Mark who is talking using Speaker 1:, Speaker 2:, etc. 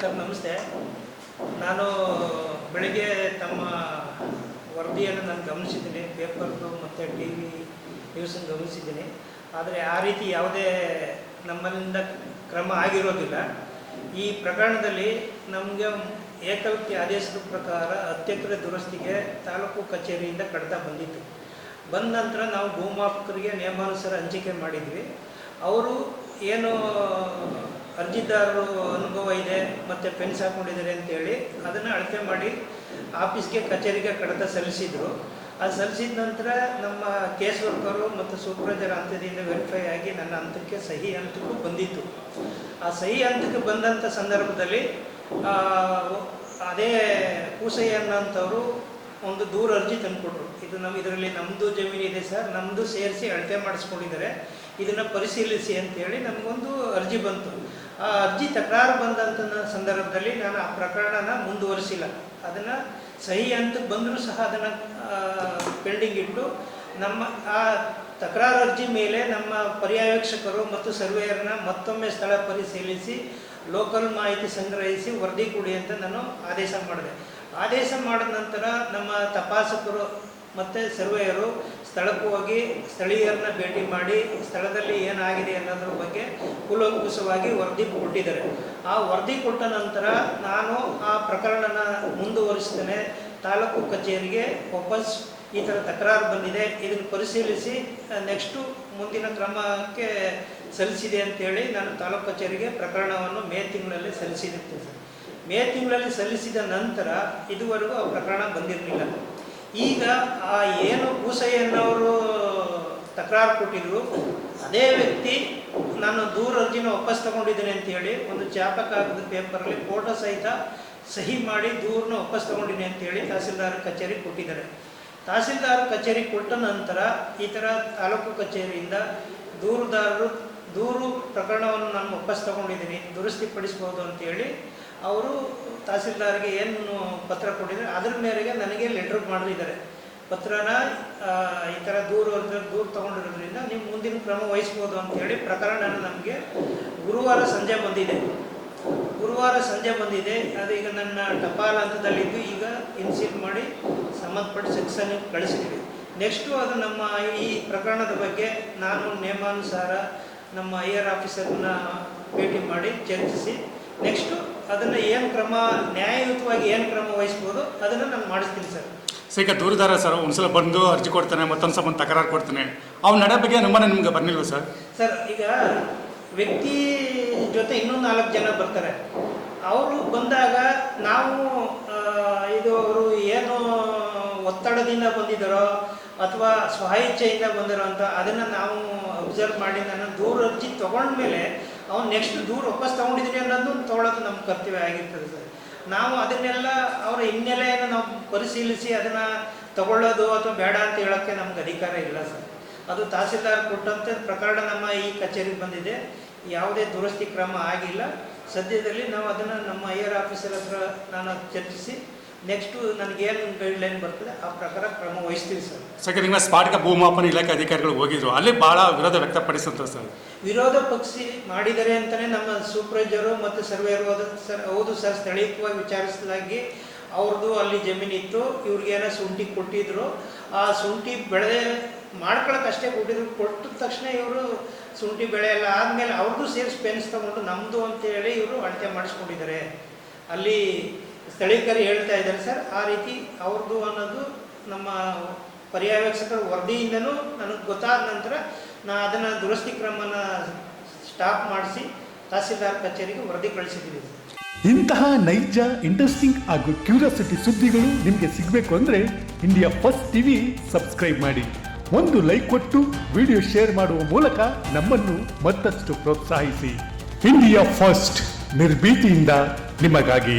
Speaker 1: Sir, ನಮಸ್ತೆ. ನಾನು ಬೆಳಿಗ್ಗೆ ತಮ್ಮ ವರದಿಯನ್ನು ನಾನು ಗಮನಿಸಿದ್ದೀನಿ. ಪೇಪರ್ದು ಮತ್ತು ಟಿ ವಿ ನ್ಯೂಸನ್ನು ಗಮನಿಸಿದ್ದೀನಿ. ಆದರೆ ಆ ರೀತಿ ಯಾವುದೇ ನಮ್ಮಲ್ಲಿಂದ ಕ್ರಮ ಆಗಿರೋದಿಲ್ಲ. ಈ ಪ್ರಕರಣದಲ್ಲಿ ನಮಗೆ ಏಕವ್ಯಕ್ತಿ ಆದೇಶದ ಪ್ರಕಾರ ಅತ್ಯಂತ ದುರಸ್ತಿಗೆ ತಾಲೂಕು ಕಚೇರಿಯಿಂದ ಕಡಿತ ಬಂದಿತ್ತು. ಬಂದ ನಂತರ ನಾವು ಭೂಮಾಪಕರಿಗೆ ನಿಯಮಾನುಸಾರ ಹಂಚಿಕೆ ಮಾಡಿದ್ವಿ. ಅವರು ಏನು ಅರ್ಜಿದಾರರು ಅನುಭವ ಇದೆ ಮತ್ತು ಪೆನ್ಸ್ ಹಾಕೊಂಡಿದ್ದಾರೆ ಅಂತೇಳಿ ಅದನ್ನು ಅಳತೆ ಮಾಡಿ ಆಫೀಸ್ಗೆ ಕಚೇರಿಗೆ ಕಡತ ಸಲ್ಲಿಸಿದರು. ಅದು ಸಲ್ಲಿಸಿದ ನಂತರ ನಮ್ಮ ಕೇಸ್ ವರ್ಕರು ಮತ್ತು ಸೂಪರ್ವೈಸರ್ ಹಂತದಿಂದ ವೆರಿಫೈ ಆಗಿ ನನ್ನ ಹಂತಕ್ಕೆ ಸಹಿ ಹಂತಕ್ಕೂ ಬಂದಿತ್ತು. ಆ ಸಹಿ ಹಂತಕ್ಕೆ ಬಂದಂಥ ಸಂದರ್ಭದಲ್ಲಿ ಅದೇ ಕೂಸಯ್ಯ ಒಂದು ದೂರ ಅರ್ಜಿ ತಂದುಕೊಟ್ರು. ಇದು ನಮ್ಮ ಇದರಲ್ಲಿ ನಮ್ಮದು ಜಮೀನಿದೆ ಸರ್. ನಮ್ಮದು ಸೇರಿಸಿ ಅಳತೆ ಮಾಡಿಸ್ಕೊಂಡಿದ್ದಾರೆ. ಇದನ್ನು ಪರಿಶೀಲಿಸಿ ಅಂತೇಳಿ ನಮಗೊಂದು ಅರ್ಜಿ ಬಂತು. ಆ ಅರ್ಜಿ ತಕರಾರು ಬಂದಂಥ ಸಂದರ್ಭದಲ್ಲಿ ನಾನು ಆ ಪ್ರಕರಣನ ಮುಂದುವರಿಸಿಲ್ಲ. ಅದನ್ನು ಸಹಿ ಅಂತ ಬಂದರೂ ಸಹ ಅದನ್ನು ಪೆಂಡಿಂಗ್ ಇಟ್ಟು ನಮ್ಮ ಆ ತಕರಾರು ಅರ್ಜಿ ಮೇಲೆ ನಮ್ಮ ಪರ್ಯವೇಕ್ಷಕರು ಮತ್ತು ಸರ್ವೇಯರ್ನ ಮತ್ತೊಮ್ಮೆ ಸ್ಥಳ ಪರಿಶೀಲಿಸಿ, ಲೋಕಲ್ ಮಾಹಿತಿ ಸಂಗ್ರಹಿಸಿ, ವರದಿ ಕೊಡಿ ಅಂತ ನಾನು ಆದೇಶ ಮಾಡಿದೆ. ಆದೇಶ ಮಾಡಿದ ನಂತರ ನಮ್ಮ ತಪಾಸಕರು ಮತ್ತು ಸರ್ವೆಯರು ಸ್ಥಳಕ್ಕೆ ಹೋಗಿ ಸ್ಥಳೀಯರನ್ನ ಭೇಟಿ ಮಾಡಿ ಸ್ಥಳದಲ್ಲಿ ಏನಾಗಿದೆ ಅನ್ನೋದ್ರ ಬಗ್ಗೆ ಕುಲಂಕುಷವಾಗಿ ವರದಿ ಕೊಟ್ಟಿದ್ದಾರೆ. ಆ ವರದಿ ಕೊಟ್ಟ ನಂತರ ನಾನು ಆ ಪ್ರಕರಣನ ಮುಂದುವರಿಸ್ತೇನೆ. ತಾಲೂಕು ಕಚೇರಿಗೆ ವಾಪಸ್ ಈ ಥರ ತಕರಾರು ಬಂದಿದೆ. ಇದನ್ನು ಪರಿಶೀಲಿಸಿ ನೆಕ್ಸ್ಟು ಮುಂದಿನ ಕ್ರಮಕ್ಕೆ ಸಲ್ಲಿಸಿದೆ ಅಂತೇಳಿ ನಾನು ತಾಲೂಕು ಕಚೇರಿಗೆ ಪ್ರಕರಣವನ್ನು ಮೇ ತಿಂಗಳಲ್ಲಿ ಸರ್ ಮೇ ತಿಂಗಳಲ್ಲಿ ಸಲ್ಲಿಸಿದ ನಂತರ ಇದುವರೆಗೂ ಆ ಪ್ರಕರಣ ಬಂದಿರಲಿಲ್ಲ. ಈಗ ಆ ಏನು ಭೂಸಯ್ಯನವರು ತಕರಾರು ಕೊಟ್ಟಿದ್ರು, ಅದೇ ವ್ಯಕ್ತಿ ನಾನು ದೂರ ಅರ್ಜಿನ ವಾಪಸ್ ತಗೊಂಡಿದ್ದೇನೆ ಅಂತೇಳಿ ಒಂದು ಚಾಪ ಕಾಗದ ಪೇಪರಲ್ಲಿ ಫೋಟೋ ಸಹಿತ ಸಹಿ ಮಾಡಿ ದೂರನ್ನ ವಾಪಸ್ ತಗೊಂಡಿದ್ದೀನಿ ಅಂತೇಳಿ ತಹಸೀಲ್ದಾರ್ ಕಚೇರಿ ಕೊಟ್ಟಿದ್ದಾರೆ. ತಹಸೀಲ್ದಾರ್ ಕಚೇರಿ ಕೊಟ್ಟ ನಂತರ ಈ ಥರ ತಾಲೂಕು ಕಚೇರಿಯಿಂದ ದೂರುದಾರರು ದೂರು ಪ್ರಕರಣವನ್ನು ನಾನು ವಾಪಸ್ ತಗೊಂಡಿದ್ದೀನಿ ದುರಸ್ತಿ ಪಡಿಸ್ಬೋದು ಅಂತೇಳಿ ಅವರು ತಹಸೀಲ್ದಾರ್ಗೆ ಏನು ಪತ್ರ ಕೊಟ್ಟಿದ್ದಾರೆ, ಅದ್ರ ಮೇರೆಗೆ ನನಗೆ ಲೆಟ್ರ್ ಮಾಡಿದ್ದಾರೆ ಪತ್ರನ ಈ ಥರ ದೂರು ದೂರ ದೂರು ತೊಗೊಂಡಿರೋದ್ರಿಂದ ನೀವು ಮುಂದಿನ ಕ್ರಮ ವಹಿಸ್ಬೋದು ಅಂತೇಳಿ ಪ್ರಕರಣ ನಮಗೆ ಗುರುವಾರ ಸಂಜೆ ಬಂದಿದೆ. ಗುರುವಾರ ಸಂಜೆ ಬಂದಿದೆ. ಅದು ಈಗ ನನ್ನ ಟಪಾಲ್ ಹಂತದಲ್ಲಿದ್ದು ಈಗ ಇನ್ಸೀಲ್ ಮಾಡಿ ಸಂಬಂಧಪಟ್ಟ ಸೆಕ್ಷನ್ ಕಳಿಸಿದ್ದೀವಿ. ನೆಕ್ಸ್ಟು ಅದು ನಮ್ಮ ಈ ಪ್ರಕರಣದ ಬಗ್ಗೆ ನಾನು ನಿಯಮಾನುಸಾರ ನಮ್ಮ ಐ ಆರ್ ಆಫೀಸರ್ನ ಭೇಟಿ ಮಾಡಿ ಚರ್ಚಿಸಿ. ನೆಕ್ಸ್ಟು ಅದನ್ನು ಏನು ಕ್ರಮ ನ್ಯಾಯಯುತವಾಗಿ ಏನು ಕ್ರಮ ವಹಿಸ್ಬೋದು ಅದನ್ನು ನಾನು ಮಾಡಿಸ್ತೀನಿ ಸರ್.
Speaker 2: ಸೊ ಈಗ ದೂರದಾರ ಸರ್ ಒಂದ್ಸಲ ಬಂದು ಅರ್ಜಿ ಕೊಡ್ತಾನೆ ಮತ್ತೊಂದು ಸಲ ಬಂದು ತಕರಾರು ಕೊಡ್ತಾನೆ. ಅವ್ನ ನಡೆ ಬಗ್ಗೆ ಅನುಮಾನ ನಿಮ್ಗೆ ಬರ್ಲಿಲ್ವ ಸರ್?
Speaker 1: ಸರ್ ಈಗ ವ್ಯಕ್ತಿ ಜೊತೆ ಇನ್ನೂ ನಾಲ್ಕು ಜನ ಬರ್ತಾರೆ. ಅವರು ಬಂದಾಗ ನಾವು ಇದು ಅವರು ಏನು ಒತ್ತಡದಿಂದ ಬಂದಿದ್ದಾರೋ ಅಥವಾ ಸ್ವಇಚ್ಛೆಯಿಂದ ಬಂದಿರೋ ಅಂತ ಅದನ್ನು ನಾವು ಅಬ್ಸರ್ವ್ ಮಾಡಿ ನಾನು ದೂರ ಅರ್ಜಿ ತೊಗೊಂಡ್ಮೇಲೆ ಅವ್ನು ನೆಕ್ಸ್ಟ್ ದೂರ ವಾಪಸ್ ತೊಗೊಂಡಿದ್ದೀನಿ ಅನ್ನೋದು ತೊಗೊಳೋದು ನಮ್ಮ ಕರ್ತವ್ಯ ಆಗಿರ್ತದೆ ಸರ್. ನಾವು ಅದನ್ನೆಲ್ಲ ಅವರ ಹಿನ್ನೆಲೆಯನ್ನು ನಾವು ಪರಿಶೀಲಿಸಿ ಅದನ್ನು ತಗೊಳ್ಳೋದು ಅಥವಾ ಬೇಡ ಅಂತ ಹೇಳೋಕ್ಕೆ ನಮ್ಗೆ ಅಧಿಕಾರ ಇಲ್ಲ ಸರ್. ಅದು ತಹಸೀಲ್ದಾರ್ ಕೊಟ್ಟಂತೆ ಪ್ರಕರಣ ನಮ್ಮ ಈ ಕಚೇರಿಗೆ ಬಂದಿದೆ. ಯಾವುದೇ ದುರಸ್ತಿ ಕ್ರಮ ಆಗಿಲ್ಲ. ಸದ್ಯದಲ್ಲಿ ನಾವು ಅದನ್ನು ನಮ್ಮ ಐ ಆರ್ ಆಫೀಸರ್ ಹತ್ರ ನಾನು ಚರ್ಚಿಸಿ ನೆಕ್ಸ್ಟು ನನಗೇನು ಗೈಡ್ಲೈನ್ ಬರ್ತದೆ ಆ ಪ್ರಕಾರ ಕ್ರಮ ವಹಿಸ್ತೀವಿ ಸರ್.
Speaker 2: ಸರ್ ನಿಮ್ಮ ಸ್ಪಾಟ್ಗೆ ಭೂಮಾಪನ ಇಲಾಖೆ ಅಧಿಕಾರಿಗಳು ಹೋಗಿದ್ರು ಅಲ್ಲಿ ಭಾಳ ವಿರೋಧ ವ್ಯಕ್ತಪಡಿಸಿದ್ರು ಸರ್.
Speaker 1: ವಿರೋಧ ಪಕ್ಷಿ ಮಾಡಿದ್ದಾರೆ ಅಂತಲೇ ನಮ್ಮ ಸೂಪರ್ವೈಸರು ಮತ್ತು ಸರ್ವೇಯರ್ ಹೋದ ಸರ್ ಹೌದು ಸರ್ ಸ್ಥಳೀಯವಾಗಿ ವಿಚಾರಿಸಲಾಗಿ ಅವ್ರದ್ದು ಅಲ್ಲಿ ಜಮೀನಿತ್ತು ಇವ್ರಿಗೇನೋ ಶುಂಠಿ ಕೊಟ್ಟಿದ್ರು. ಆ ಶುಂಠಿ ಬೆಳೆ ಮಾಡ್ಕೊಳಕ್ಕೆ ಅಷ್ಟೇ ಕೊಟ್ಟಿದ್ರು ಕೊಟ್ಟಿದ ತಕ್ಷಣ ಇವರು ಶುಂಠಿ ಬೆಳೆ ಎಲ್ಲ ಆದಮೇಲೆ ಅವ್ರದ್ದು ಸೇರಿಸಿ ಪೆನ್ಸ್ ತಗೊಂಡು ನಮ್ಮದು ಅಂತೇಳಿ ಇವರು ಅಳತೆ ಮಾಡಿಸ್ಕೊಂಡಿದ್ದಾರೆ. ಅಲ್ಲಿ ಸ್ಥಳೀಕರು ಹೇಳ್ತಾ ಇದ್ದಾರೆ ಸರ್, ಆ ರೀತಿ ಅವ್ರದ್ದು ಅನ್ನೋದು ನಮ್ಮ ಪರ್ಯವೇಕ್ಷಕರ ವರದಿಯಿಂದನೂ ನನಗೆ ಗೊತ್ತಾದ ನಂತರ ನಾ ಅದನ್ನು ದುರಸ್ತಿ ಕ್ರಮನ ಸ್ಟಾಪ್ ಮಾಡಿಸಿ ತಹಸೀಲ್ದಾರ್ ಕಚೇರಿಗೆ ವರದಿ ಕಳಿಸಿದ್ದೀವಿ.
Speaker 3: ಇಂತಹ ನೈಜ, ಇಂಟ್ರೆಸ್ಟಿಂಗ್ ಹಾಗೂ ಕ್ಯೂರಿಯಾಸಿಟಿ ಸುದ್ದಿಗಳು ನಿಮಗೆ ಸಿಗಬೇಕು ಅಂದರೆ ಇಂಡಿಯಾ ಫಸ್ಟ್ ಟಿವಿ ಸಬ್ಸ್ಕ್ರೈಬ್ ಮಾಡಿ. ಒಂದು ಲೈಕ್ ಕೊಟ್ಟು ವಿಡಿಯೋ ಶೇರ್ ಮಾಡುವ ಮೂಲಕ ನಮ್ಮನ್ನು ಮತ್ತಷ್ಟು ಪ್ರೋತ್ಸಾಹಿಸಿ. ಇಂಡಿಯಾ ಫಸ್ಟ್, ನಿರ್ಭೀತಿಯಿಂದ ನಿಮಗಾಗಿ.